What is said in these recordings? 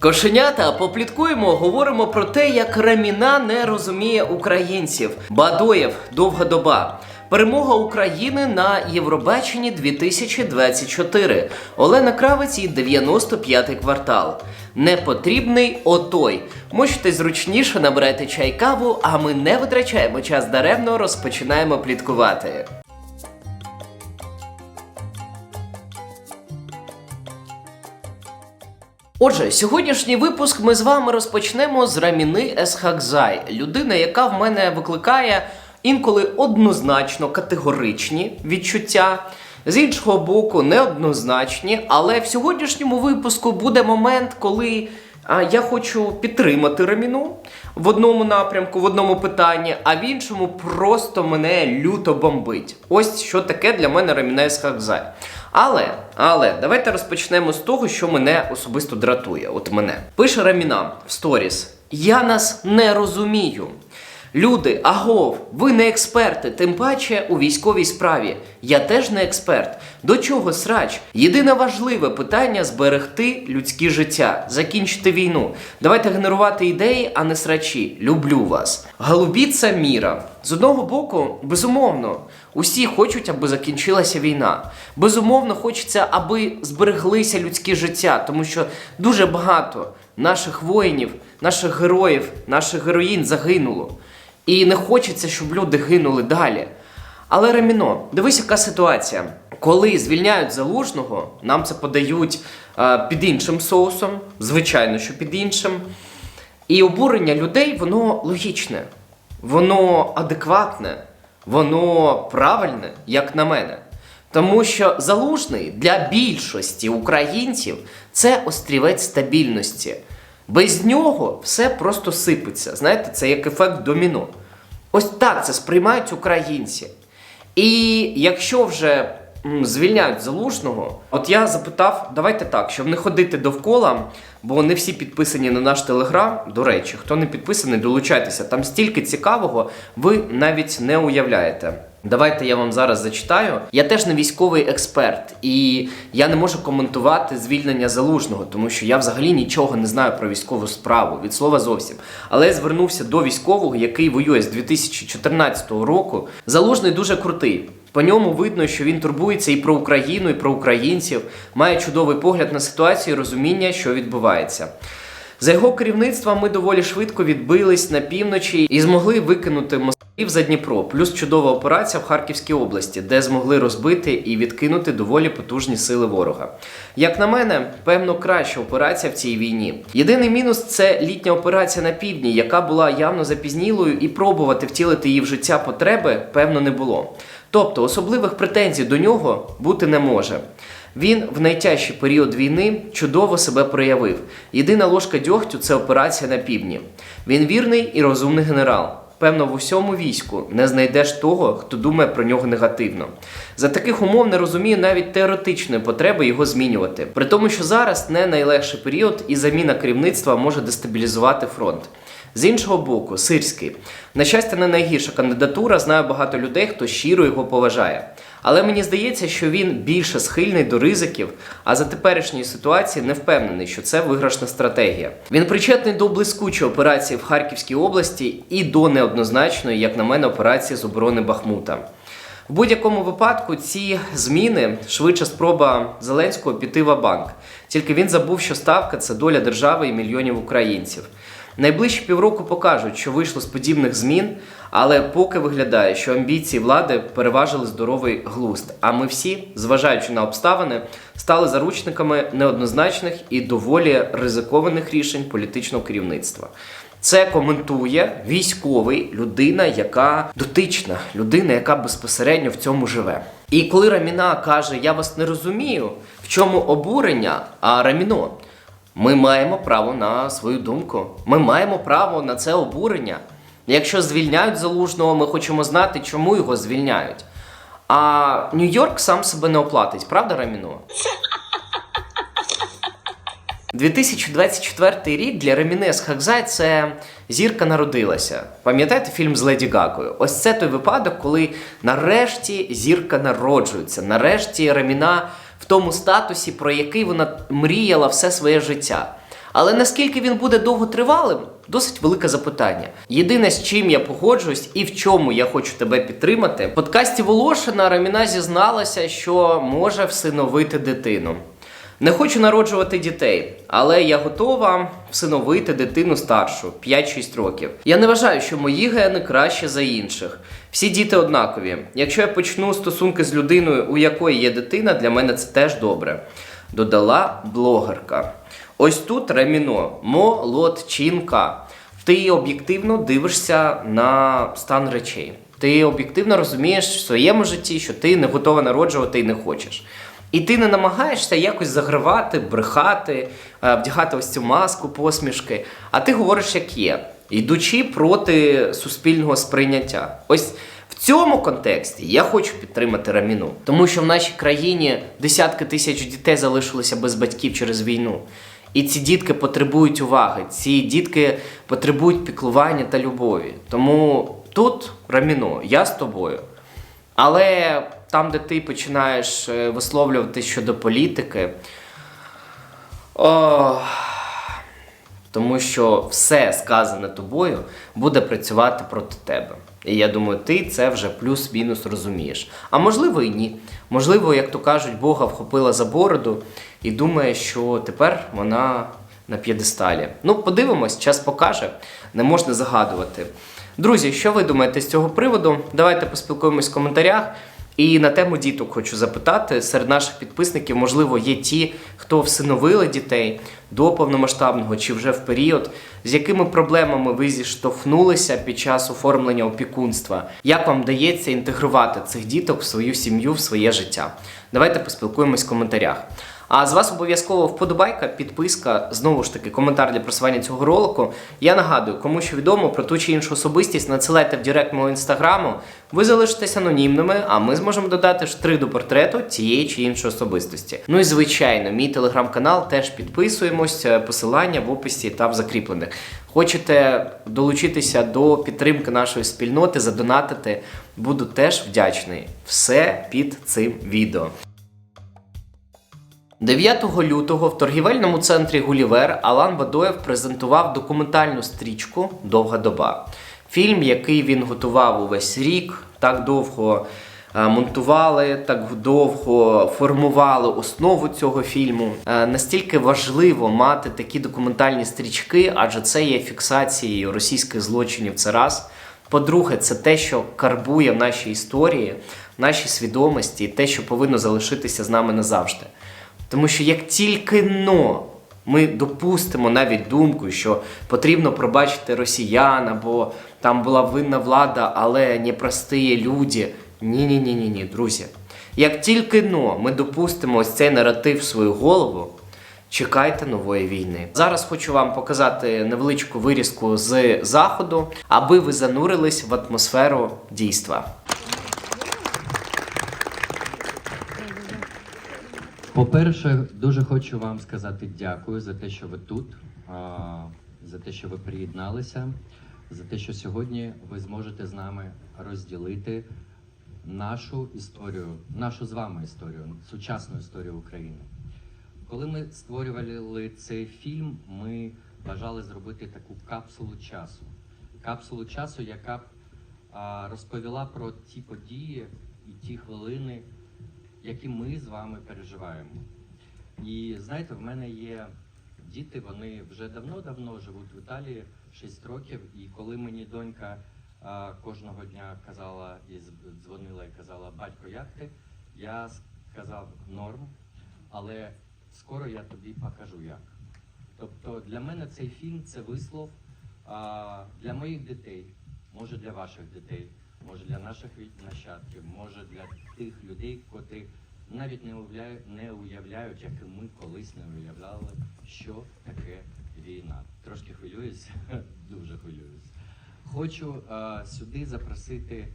Кошенята, попліткуємо, говоримо про те, як Раміна не розуміє українців. Бадоєв, довга доба. Перемога України на Євробаченні 2024. Олена Кравець і 95-й квартал. Непотрібний отой. Можете зручніше набирати чай каву, а ми не витрачаємо час даремно, розпочинаємо пліткувати. Отже, сьогоднішній випуск ми з вами розпочнемо з Раміни Есхакзай, людина, яка в мене викликає інколи однозначно категоричні відчуття, з іншого боку, неоднозначні. Але в сьогоднішньому випуску буде момент, коли я хочу підтримати Раміну в одному напрямку, в одному питанні, а в іншому просто мене люто бомбить. Ось що таке для мене Раміна Хакзай. Але, але давайте розпочнемо з того, що мене особисто дратує. От мене пише Раміна в сторіс: Я нас не розумію. Люди, агов, ви не експерти, тим паче у військовій справі. Я теж не експерт. До чого срач? Єдине важливе питання зберегти людське життя, закінчити війну. Давайте генерувати ідеї, а не срачі. Люблю вас. Голубіца міра. З одного боку, безумовно, усі хочуть, аби закінчилася війна. Безумовно, хочеться, аби збереглися людські життя, тому що дуже багато наших воїнів, наших героїв, наших героїнь загинуло. І не хочеться, щоб люди гинули далі. Але Реміно, дивись, яка ситуація. Коли звільняють залужного, нам це подають е, під іншим соусом, звичайно, що під іншим. І обурення людей, воно логічне, воно адекватне, воно правильне, як на мене. Тому що залужний для більшості українців це острівець стабільності. Без нього все просто сипеться. Знаєте, це як ефект доміно. Ось так це сприймають українці. І якщо вже звільняють залужного, от я запитав, давайте так, щоб не ходити довкола, бо не всі підписані на наш телеграм. До речі, хто не підписаний, долучайтеся. Там стільки цікавого, ви навіть не уявляєте. Давайте я вам зараз зачитаю. Я теж не військовий експерт, і я не можу коментувати звільнення залужного, тому що я взагалі нічого не знаю про військову справу від слова зовсім. Але я звернувся до військового, який воює з 2014 року. Залужний дуже крутий. По ньому видно, що він турбується і про Україну, і про українців, має чудовий погляд на ситуацію, і розуміння, що відбувається. За його керівництва ми доволі швидко відбились на півночі і змогли викинути москалів за Дніпро. Плюс чудова операція в Харківській області, де змогли розбити і відкинути доволі потужні сили ворога. Як на мене, певно, краща операція в цій війні. Єдиний мінус це літня операція на півдні, яка була явно запізнілою, і пробувати втілити її в життя потреби, певно, не було. Тобто особливих претензій до нього бути не може. Він в найтяжчий період війни чудово себе проявив. Єдина ложка дьогтю це операція на півдні. Він вірний і розумний генерал. Певно, в усьому війську не знайдеш того, хто думає про нього негативно. За таких умов не розумію навіть теоретичної потреби його змінювати. При тому, що зараз не найлегший період, і заміна керівництва може дестабілізувати фронт. З іншого боку, сирський. На щастя, не найгірша кандидатура. Знаю багато людей, хто щиро його поважає. Але мені здається, що він більше схильний до ризиків, а за теперішньої ситуації не впевнений, що це виграшна стратегія. Він причетний до блискучої операції в Харківській області і до неоднозначної, як на мене, операції з оборони Бахмута. В будь-якому випадку ці зміни швидше спроба Зеленського піти в банк. Тільки він забув, що ставка це доля держави і мільйонів українців. Найближчі півроку покажуть, що вийшло з подібних змін, але поки виглядає, що амбіції влади переважили здоровий глузд. А ми всі, зважаючи на обставини, стали заручниками неоднозначних і доволі ризикованих рішень політичного керівництва. Це коментує військовий людина, яка дотична, людина, яка безпосередньо в цьому живе. І коли Раміна каже: Я вас не розумію, в чому обурення, а Раміно. Ми маємо право на свою думку. Ми маємо право на це обурення. Якщо звільняють залужного, ми хочемо знати, чому його звільняють. А Нью-Йорк сам себе не оплатить, правда, Раміно? 2024 рік для Реміне Хакзай це зірка народилася. Пам'ятаєте фільм з Леді Гакою? Ось це той випадок, коли нарешті зірка народжується. Нарешті Реміна в тому статусі, про який вона мріяла все своє життя. Але наскільки він буде довготривалим, досить велике запитання. Єдине, з чим я погоджуюсь і в чому я хочу тебе підтримати, в подкасті Волошина Раміна зізналася, що може всиновити дитину. Не хочу народжувати дітей, але я готова всиновити дитину старшу 5-6 років. Я не вважаю, що мої гени краще за інших. Всі діти однакові. Якщо я почну стосунки з людиною, у якої є дитина, для мене це теж добре. Додала блогерка. Ось тут Раміно, молодчинка. Ти об'єктивно дивишся на стан речей. Ти об'єктивно розумієш в своєму житті, що ти не готова народжувати і не хочеш. І ти не намагаєшся якось загравати, брехати, е, вдягати ось цю маску посмішки, а ти говориш, як є, йдучи проти суспільного сприйняття. Ось в цьому контексті я хочу підтримати Раміну, тому що в нашій країні десятки тисяч дітей залишилися без батьків через війну. І ці дітки потребують уваги, ці дітки потребують піклування та любові. Тому тут Раміно, я з тобою. Але там, де ти починаєш е, висловлювати щодо політики, о, тому що все сказане тобою буде працювати проти тебе. І я думаю, ти це вже плюс-мінус розумієш. А можливо і ні. Можливо, як то кажуть, Бога вхопила за бороду і думає, що тепер вона на п'єдесталі. Ну, подивимось, час покаже, не можна загадувати. Друзі, що ви думаєте з цього приводу? Давайте поспілкуємось в коментарях. І на тему діток хочу запитати серед наших підписників, можливо, є ті, хто всиновили дітей до повномасштабного чи вже в період, з якими проблемами ви зіштовхнулися під час оформлення опікунства? Як вам вдається інтегрувати цих діток в свою сім'ю, в своє життя? Давайте поспілкуємось в коментарях. А з вас обов'язково вподобайка, підписка, знову ж таки, коментар для просування цього ролику. Я нагадую, кому що відомо про ту чи іншу особистість, надсилайте в директ мого інстаграму. Ви залишитесь анонімними, а ми зможемо додати штри до портрету цієї чи іншої особистості. Ну і звичайно, мій телеграм-канал теж підписуємось. е, Посилання в описі та в закріплених. Хочете долучитися до підтримки нашої спільноти, задонатити, буду теж вдячний. Все під цим відео. 9 лютого в торгівельному центрі Гулівер Алан Бадоєв презентував документальну стрічку Довга доба. Фільм, який він готував увесь рік, так довго е, монтували, так довго формували основу цього фільму. Е, Настільки важливо мати такі документальні стрічки, адже це є фіксацією російських злочинів. Це раз. По-друге, це те, що карбує в нашій історії, в нашій свідомості, і те, що повинно залишитися з нами назавжди. Тому що як тільки но ми допустимо навіть думку, що потрібно пробачити росіян, або там була винна влада, але не прості люди. Ні, ні, ні, ні, ні, друзі. Як тільки но ми допустимо ось цей наратив в свою голову, чекайте нової війни. Зараз хочу вам показати невеличку вирізку з заходу, аби ви занурились в атмосферу дійства. По-перше, дуже хочу вам сказати дякую за те, що ви тут, за те, що ви приєдналися, за те, що сьогодні ви зможете з нами розділити нашу історію, нашу з вами історію, сучасну історію України. Коли ми створювали цей фільм, ми бажали зробити таку капсулу часу. Капсулу часу, яка б розповіла про ті події і ті хвилини, які ми з вами переживаємо. І знаєте, в мене є діти, вони вже давно-давно живуть в Італії 6 років. І коли мені донька а, кожного дня казала і дзвонила і казала, батько, як ти? Я сказав норм, але скоро я тобі покажу як. Тобто для мене цей фільм це вислов а, для моїх дітей, може для ваших дітей, може для наших нащадків, може для тих людей, котрі навіть не уявляють, не уявляють, як і ми колись не уявляли, що таке війна. Трошки хвилююсь, дуже хвилююсь. Хочу а, сюди запросити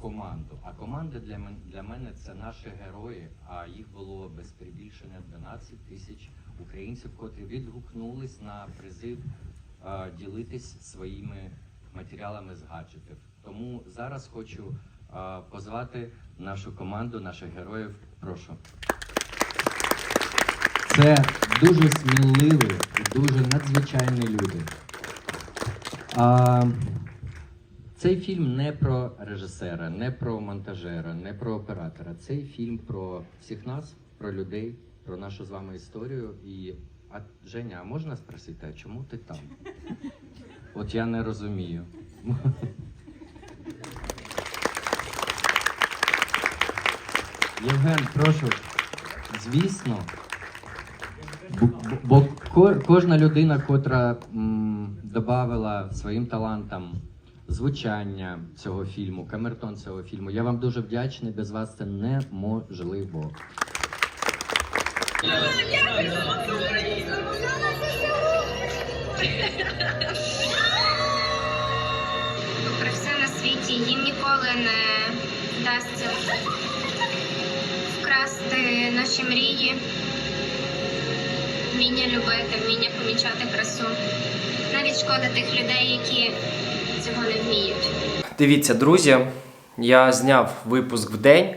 команду. А команда для мене, для мене це наші герої. А їх було без перебільшення 12 тисяч українців, котрі відгукнулись на призив а, ділитись своїми матеріалами з гаджетів. Тому зараз хочу а, позвати нашу команду, наших героїв. Прошу. Це дуже сміливі і дуже надзвичайні люди. А, цей фільм не про режисера, не про монтажера, не про оператора. Цей фільм про всіх нас, про людей, про нашу з вами історію. І а Женя, а можна спросити, а чому ти там? От я не розумію. Євген, прошу, звісно, бо, бо ко- кожна людина, котра м, додавала своїм талантам звучання цього фільму, камертон цього фільму, я вам дуже вдячний. Без вас це неможливо. Про все на світі їм ніколи не вдасться наші мрії, вміння любити, вміння помічати красу. Навіть шкода тих людей, які цього не вміють. Дивіться, друзі, я зняв випуск в день,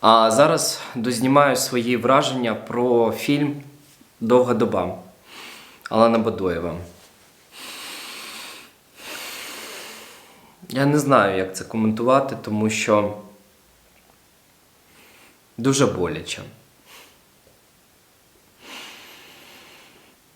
а зараз дознімаю свої враження про фільм Довга доба Алана Бадоєва. Я не знаю, як це коментувати, тому що дуже боляче.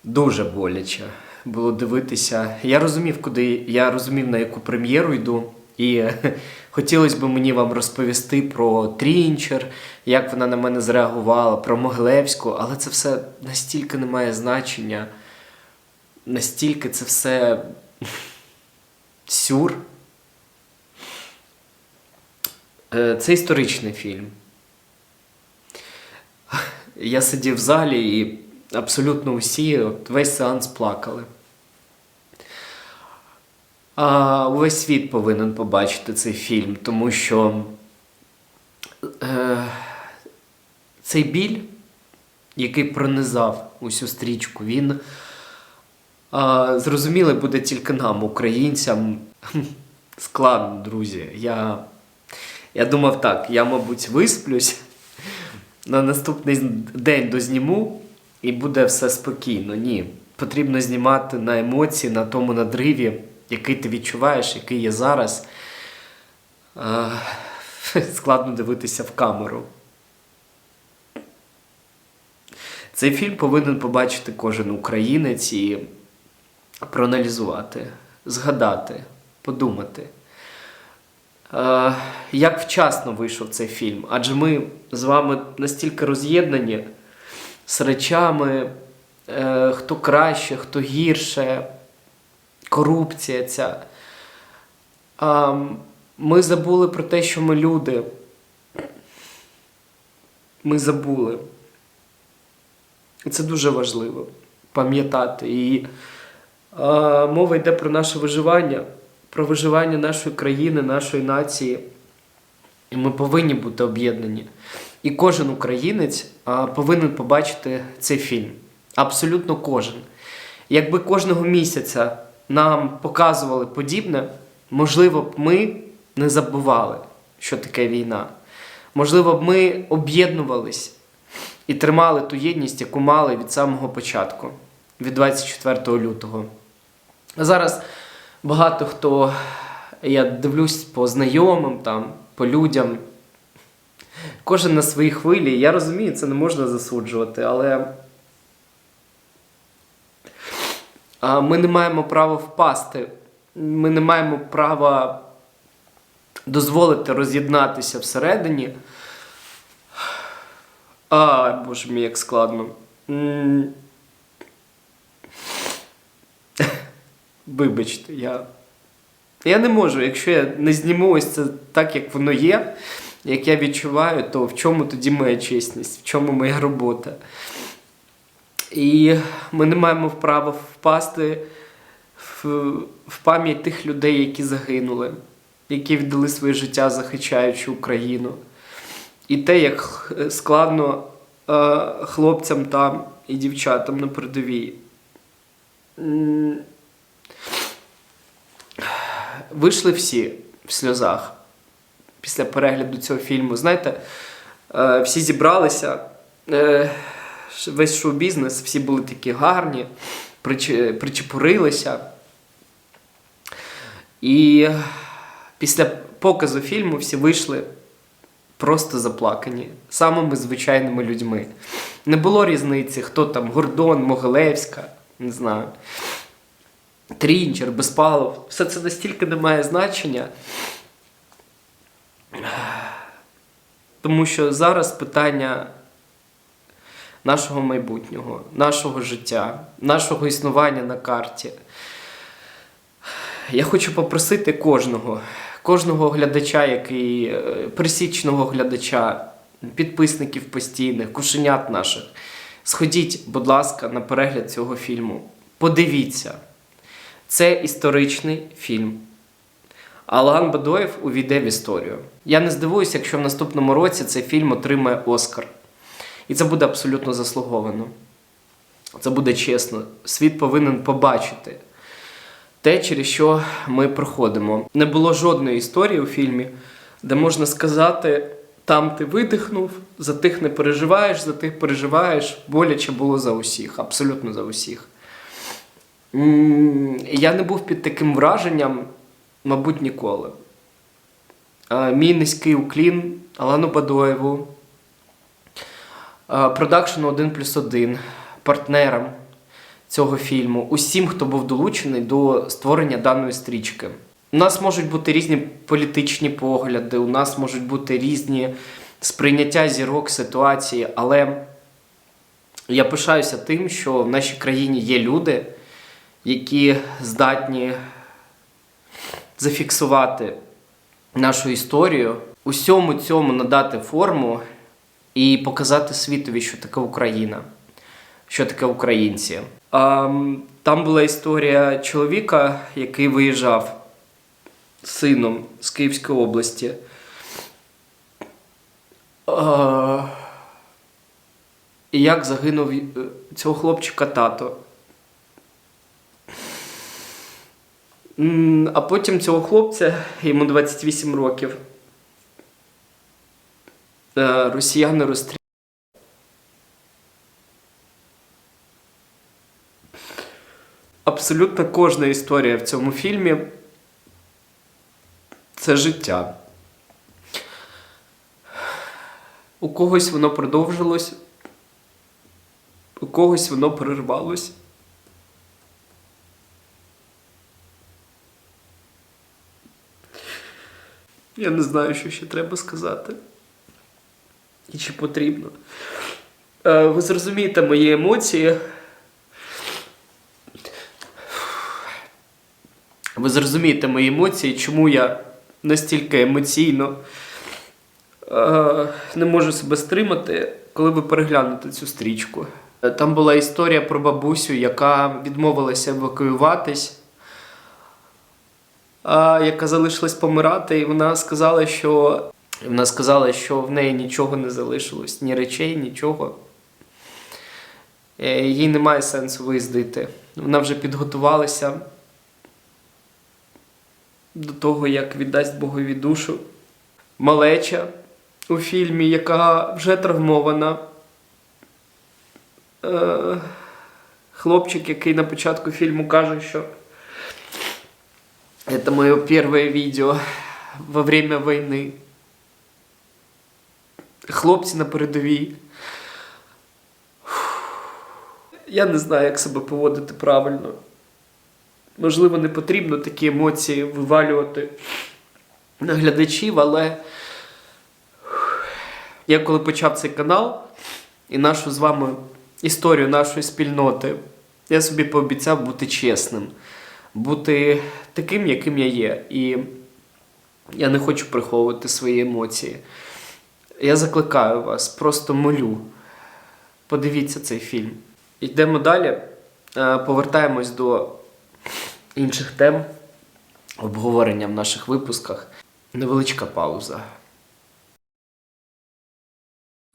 Дуже боляче було дивитися. Я розумів, куди я розумів, на яку прем'єру йду. І хотілося б мені вам розповісти про Трінчер, як вона на мене зреагувала, про Моглевську, але це все настільки не має значення, настільки це все сюр. Е, Це історичний фільм. Я сидів в залі і абсолютно усі, от весь сеанс плакали. А увесь світ повинен побачити цей фільм, тому що е, цей біль, який пронизав усю стрічку, він е, зрозумілий буде тільки нам, українцям. Складно, друзі. Я, я думав так, я, мабуть, висплюсь, на наступний день дозніму і буде все спокійно. Ні. Потрібно знімати на емоції, на тому надриві, який ти відчуваєш, який є зараз. Складно дивитися в камеру. Цей фільм повинен побачити кожен українець і проаналізувати, згадати, подумати. Як вчасно вийшов цей фільм? Адже ми з вами настільки роз'єднані з речами, е, хто краще, хто гірше, корупція ця. А, ми забули про те, що ми люди. Ми забули. І це дуже важливо пам'ятати. І а, мова йде про наше виживання, про виживання нашої країни, нашої нації. І ми повинні бути об'єднані. І кожен українець повинен побачити цей фільм. Абсолютно кожен. Якби кожного місяця нам показували подібне, можливо б ми не забували, що таке війна. Можливо б ми об'єднувались і тримали ту єдність, яку мали від самого початку, від 24 лютого. Зараз багато хто, я дивлюсь по знайомим, там, по людям, кожен на своїй хвилі. Я розумію, це не можна засуджувати, але ми не маємо права впасти. Ми не маємо права дозволити роз'єднатися всередині. А, боже мій, як складно. Вибачте, я. Я не можу, якщо я не зніму ось це так, як воно є, як я відчуваю, то в чому тоді моя чесність, в чому моя робота? І ми не маємо права впасти в, в пам'ять тих людей, які загинули, які віддали своє життя, захищаючи Україну. І те, як складно е, хлопцям там і дівчатам на передовій. Вийшли всі в сльозах після перегляду цього фільму. Знаєте, е, всі зібралися. Е, весь шоу-бізнес, всі були такі гарні, причепурилися. І після показу фільму всі вийшли просто заплакані, самими звичайними людьми. Не було різниці, хто там Гордон, Могилевська, не знаю. Трінчер, Безпалов. Все це настільки не має значення. Тому що зараз питання нашого майбутнього, нашого життя, нашого існування на карті. Я хочу попросити кожного, кожного глядача, який е, пересічного глядача, підписників постійних, кушенят наших. Сходіть, будь ласка, на перегляд цього фільму. Подивіться. Це історичний фільм. Алан Бадоєв увійде в історію. Я не здивуюся, якщо в наступному році цей фільм отримає Оскар. І це буде абсолютно заслуговано. Це буде чесно. Світ повинен побачити те, через що ми проходимо. Не було жодної історії у фільмі, де можна сказати, там ти видихнув, за тих не переживаєш, за тих переживаєш. Боляче було за усіх, абсолютно за усіх. Я не був під таким враженням, мабуть, ніколи. Мій низький уклін Алану Бадоєву, продакшену 1 плюс 1, партнерам цього фільму, усім, хто був долучений до створення даної стрічки. У нас можуть бути різні політичні погляди, у нас можуть бути різні сприйняття зірок ситуації, але я пишаюся тим, що в нашій країні є люди, які здатні зафіксувати нашу історію, усьому цьому надати форму і показати світові, що таке Україна, що таке українці. Там була історія чоловіка, який виїжджав з сином з Київської області. І як загинув е, цього хлопчика тато. А потім цього хлопця, йому 28 років, е, росіяни розстріляли. Абсолютно кожна історія в цьому фільмі це життя. У когось воно продовжилось, у когось воно перервалось. Я не знаю, що ще треба сказати. І чи потрібно. Е, Ви зрозумієте мої емоції. Ви зрозумієте мої емоції, чому я настільки емоційно е, не можу себе стримати, коли ви переглянете цю стрічку. Е, Там була історія про бабусю, яка відмовилася евакуюватись яка залишилась помирати, і вона сказала, що вона сказала, що в неї нічого не залишилось, ні речей, нічого. Е, Їй немає сенсу виїздити. Вона вже підготувалася до того, як віддасть Богові душу. Малеча у фільмі, яка вже травмована. Е, Хлопчик, який на початку фільму каже, що Это мое первое видео во время войны. Хлопці на передовій. Я не знаю, як себе поводити правильно. Можливо, не потрібно такі емоції вивалювати на глядачів, але я коли почав цей канал і нашу з вами історію нашої спільноти, я собі пообіцяв бути чесним бути таким, яким я є. І я не хочу приховувати свої емоції. Я закликаю вас, просто молю. Подивіться цей фільм. Йдемо далі. Е, Повертаємось до інших тем обговорення в наших випусках. Невеличка пауза.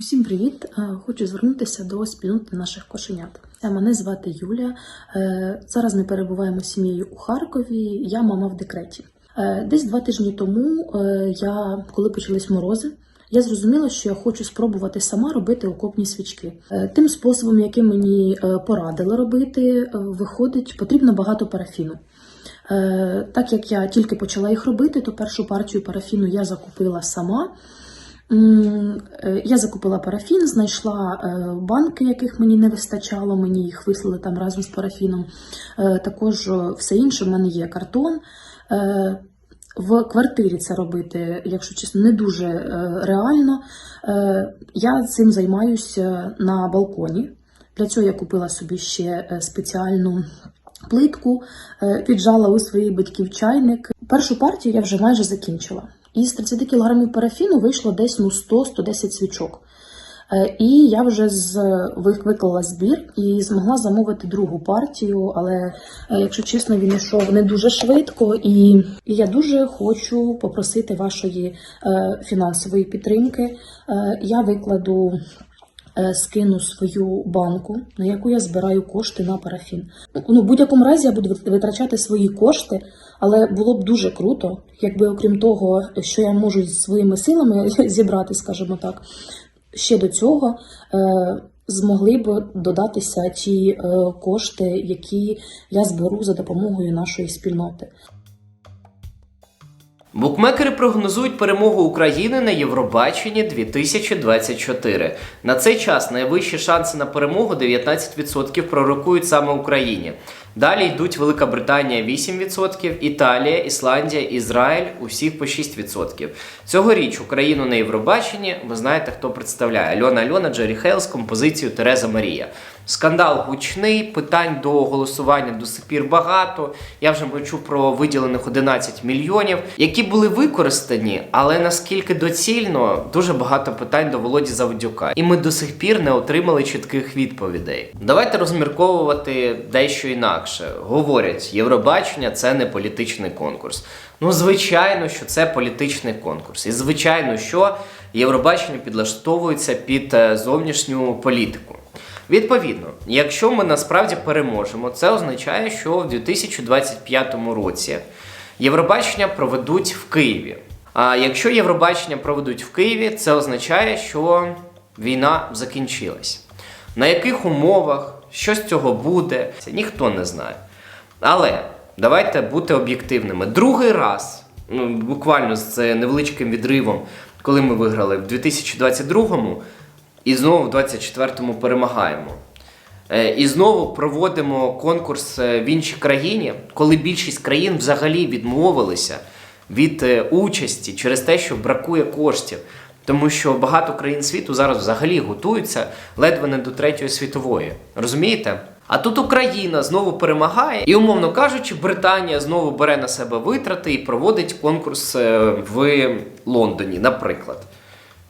Усім привіт! Е, Хочу звернутися до спільноти наших кошенят. Е, Мене звати Юля. Е, Зараз ми перебуваємо з сім'єю у Харкові. Я мама в декреті. Десь два тижні тому, я, коли почались морози, я зрозуміла, що я хочу спробувати сама робити окопні свічки. Тим способом, яким мені порадили робити, виходить, потрібно багато парафіну. Так як я тільки почала їх робити, то першу партію парафіну я закупила сама. Е, Я закупила парафін, знайшла е, банки, яких мені не вистачало, мені їх вислали там разом з парафіном. Е, Також все інше в мене є картон. В квартирі це робити, якщо чесно, не дуже реально. Я цим займаюся на балконі. Для цього я купила собі ще спеціальну плитку, піджала у своїх батьків чайник. Першу партію я вже майже закінчила. Із 30 кг парафіну вийшло десь ну, 100-110 свічок. Е, І я вже з, виклала збір і змогла замовити другу партію, але, е, якщо чесно, він йшов не дуже швидко, і, і я дуже хочу попросити вашої е, фінансової підтримки. Е, Я викладу скину свою банку, на яку я збираю кошти на парафін. Ну, в будь-якому разі я буду витрачати свої кошти, але було б дуже круто, якби окрім того, що я можу своїми силами зібрати, скажімо так, ще до цього е, змогли б додатися ті е, кошти, які я зберу за допомогою нашої спільноти. Букмекери прогнозують перемогу України на Євробаченні 2024. На цей час найвищі шанси на перемогу 19% пророкують саме Україні. Далі йдуть Велика Британія 8%, Італія, Ісландія, Ізраїль усіх по 6%. Цьогоріч Україну на Євробаченні ви знаєте, хто представляє Альона Альона, Джері Хейл з композицією Тереза Марія. Скандал гучний, питань до голосування до сих пір багато. Я вже почув про виділених 11 мільйонів, які були використані, але наскільки доцільно, дуже багато питань до Володі Заводюка. І ми до сих пір не отримали чітких відповідей. Давайте розмірковувати дещо інакше. Говорять, Євробачення це не політичний конкурс. Ну, звичайно, що це політичний конкурс. І звичайно, що Євробачення підлаштовується під е, зовнішню політику. Відповідно, якщо ми насправді переможемо, це означає, що в 2025 році Євробачення проведуть в Києві. А якщо Євробачення проведуть в Києві, це означає, що війна закінчилась. На яких умовах, що з цього буде, це ніхто не знає. Але давайте бути об'єктивними. Другий раз, ну буквально з невеличким відривом, коли ми виграли в 2022-му, і знову в 24-му перемагаємо. Е, І знову проводимо конкурс е, в іншій країні, коли більшість країн взагалі відмовилися від е, участі через те, що бракує коштів. Тому що багато країн світу зараз взагалі готуються ледве не до третьої світової. Розумієте? А тут Україна знову перемагає, і, умовно кажучи, Британія знову бере на себе витрати і проводить конкурс е, в Лондоні, наприклад.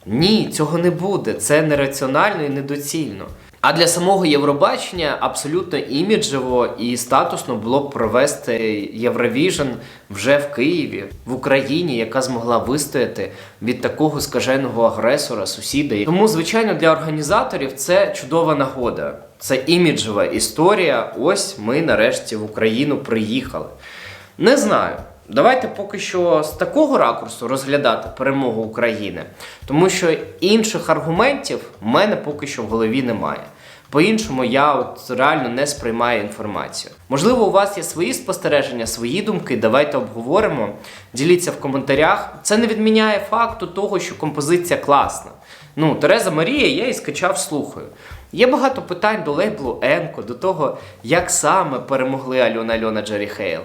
Ні, цього не буде. Це нераціонально і недоцільно. А для самого Євробачення абсолютно іміджево і статусно було б провести Євровіжн вже в Києві, в Україні, яка змогла вистояти від такого скаженого агресора, сусіда. Тому, звичайно, для організаторів це чудова нагода. Це іміджева історія. Ось ми нарешті в Україну приїхали. Не знаю. Давайте поки що з такого ракурсу розглядати перемогу України, тому що інших аргументів в мене поки що в голові немає. По-іншому я от реально не сприймаю інформацію. Можливо, у вас є свої спостереження, свої думки. Давайте обговоримо. Діліться в коментарях. Це не відміняє факту того, що композиція класна. Ну, Тереза Марія, я її скачав, слухаю. Є багато питань до лейблу Енко, до того, як саме перемогли Альона Альона Джері Хейл.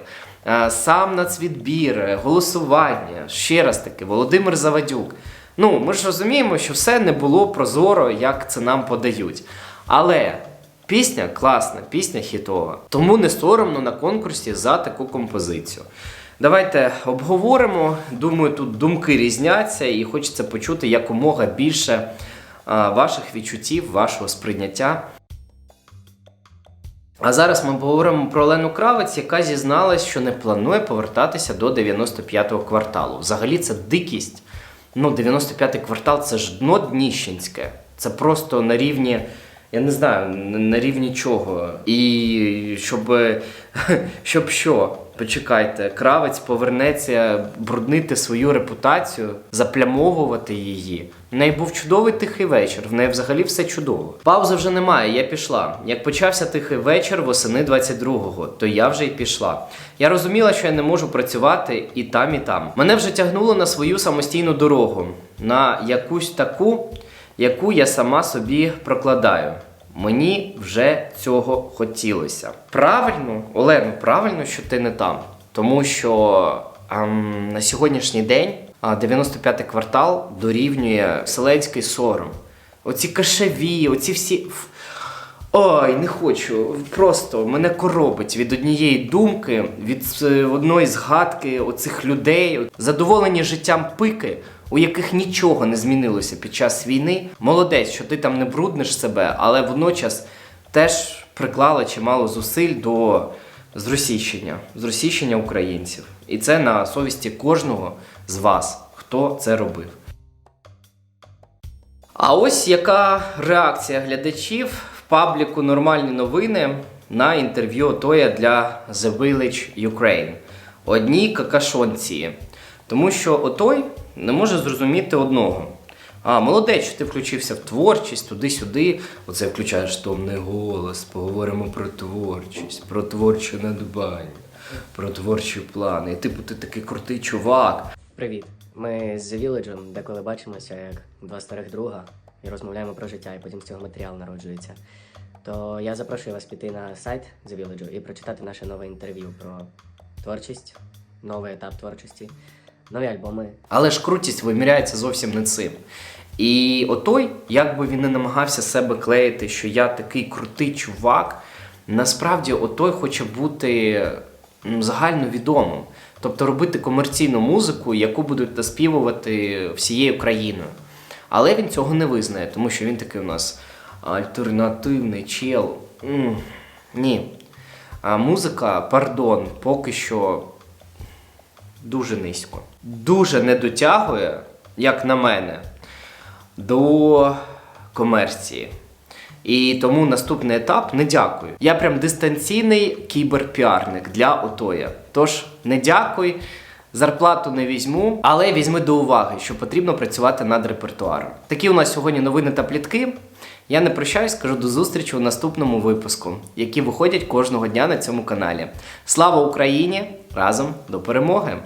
Е, Сам нацвідбір, е, голосування, ще раз таки, Володимир Завадюк. Ну, ми ж розуміємо, що все не було прозоро, як це нам подають. Але пісня класна, пісня хітова. Тому не соромно на конкурсі за таку композицію. Давайте обговоримо. Думаю, тут думки різняться, і хочеться почути якомога більше ваших відчуттів, вашого сприйняття. А зараз ми поговоримо про Олену Кравець, яка зізналась, що не планує повертатися до 95-го кварталу. Взагалі це дикість. Ну, 95-й квартал це ж дно Дніщенське. Це просто на рівні Я не знаю на рівні чого. І щоб, щоб що? Почекайте, кравець повернеться бруднити свою репутацію, заплямовувати її. В неї був чудовий тихий вечір, в неї взагалі все чудово. Паузи вже немає, я пішла. Як почався тихий вечір восени 22-го, то я вже й пішла. Я розуміла, що я не можу працювати і там, і там. Мене вже тягнуло на свою самостійну дорогу, на якусь таку, яку я сама собі прокладаю. Мені вже цього хотілося. Правильно, Олено, правильно, що ти не там. Тому що ем, на сьогоднішній день 95-й квартал дорівнює вселенський сором. Оці кашеві, оці всі. Ой, не хочу. Просто мене коробить від однієї думки, від е, одної згадки оцих людей, задоволені життям пики, у яких нічого не змінилося під час війни. Молодець, що ти там не брудниш себе, але водночас теж приклала чимало зусиль до зросійщення, зросійщення українців. І це на совісті кожного з вас, хто це робив. А ось яка реакція глядачів в пабліку Нормальні новини на інтерв'ю Отоя для The Village Ukraine. Одній какашонці. Тому що Отой не може зрозуміти одного. А, молодець, що ти включився в творчість, туди-сюди. Оце включаєш томний голос, поговоримо про творчість, про творче надбання, про творчі плани. І типу ти такий крутий чувак. Привіт! Ми з The Village деколи бачимося як два старих друга і розмовляємо про життя, і потім з цього матеріал народжується. То я запрошую вас піти на сайт The Village і прочитати наше нове інтерв'ю про творчість, новий етап творчості, нові альбоми. Але ж крутість виміряється зовсім не цим. І отой, як би він не намагався себе клеїти, що я такий крутий чувак, насправді отой хоче бути м, загальновідомим. Тобто робити комерційну музику, яку будуть наспівувати всією країною. Але він цього не визнає, тому що він такий у нас альтернативний чел. М, Ні. А музика, пардон, поки що дуже низько. Дуже не дотягує, як на мене, до комерції. І тому наступний етап не дякую. Я прям дистанційний кіберпіарник для Отоя. Тож не дякуй, зарплату не візьму, але візьми до уваги, що потрібно працювати над репертуаром. Такі у нас сьогодні новини та плітки. Я не прощаюсь, кажу до зустрічі у наступному випуску, які виходять кожного дня на цьому каналі. Слава Україні! Разом до перемоги!